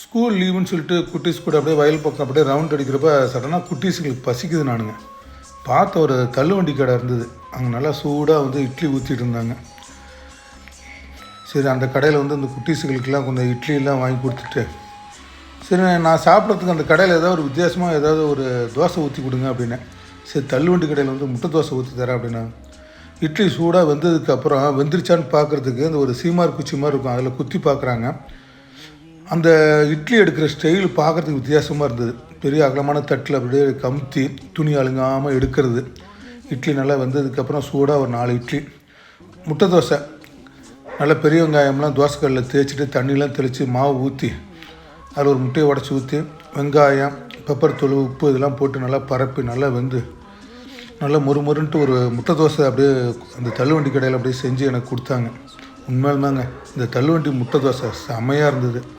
School லீவுன்னு சொல்லிட்டு குட்டீஸ் கூட அப்படியே வயல் பக்கம் அப்படியே ரவுண்ட் அடிக்கிறப்ப சடனாக குட்டீஸுங்களுக்கு பசிக்குது நானுங்க. பார்த்த ஒரு தள்ளுவண்டி கடை இருந்தது. அங்கே நல்லா சூடாக வந்து இட்லி ஊற்றிட்டு இருந்தாங்க. சரி அந்த கடையில் வந்து இந்த குட்டீஸுகளுக்கெல்லாம் கொஞ்சம் இட்லியெல்லாம் வாங்கி கொடுத்துட்டு சரி நான் சாப்பிட்றதுக்கு அந்த கடையில் ஏதாவது ஒரு வித்தியாசமாக ஏதாவது ஒரு தோசை ஊற்றி கொடுங்க அப்படின்னேன் சரி தள்ளுவண்டி கடையில் வந்து முட்டை தோசை ஊற்றி தரேன் அப்படின்னா இட்லி சூடாக வெந்ததுக்கு அப்புறம் வெந்துருச்சான்னு பார்க்குறதுக்கு அந்த ஒரு சீமார் குச்சி மாதிரி இருக்கும். அதில் குத்தி பார்க்குறாங்க. அந்த இட்லி எடுக்கிற ஸ்டைல் பார்க்குறதுக்கு வித்தியாசமாக இருந்தது. பெரிய அகலமான தட்டில் அப்படியே கமுத்தி துணி அழுங்காமல் எடுக்கிறது. இட்லி நல்லா வெந்ததுக்கப்புறம் சூடாக ஒரு நாலு இட்லி. முட்டை தோசை. நல்லா பெரிய வெங்காயம்லாம் தோசைக்கல்லில் தேய்ச்சிட்டு தண்ணிலாம் தெளித்து மாவு ஊற்றி அதில் ஒரு முட்டையை உடச்சி ஊற்றி வெங்காயம் பெப்பர் தூள் உப்பு இதெல்லாம் போட்டு நல்லா பரப்பி நல்லா வெந்து நல்லா மொறுமொருன்ட்டு ஒரு முட்டை தோசை அப்படியே அந்த தள்ளுவண்டி கடையில் அப்படியே செஞ்சு எனக்கு கொடுத்தாங்க. உண்மையிலுமேங்க இந்த தள்ளுவண்டி முட்டை தோசை செமையாக இருந்தது.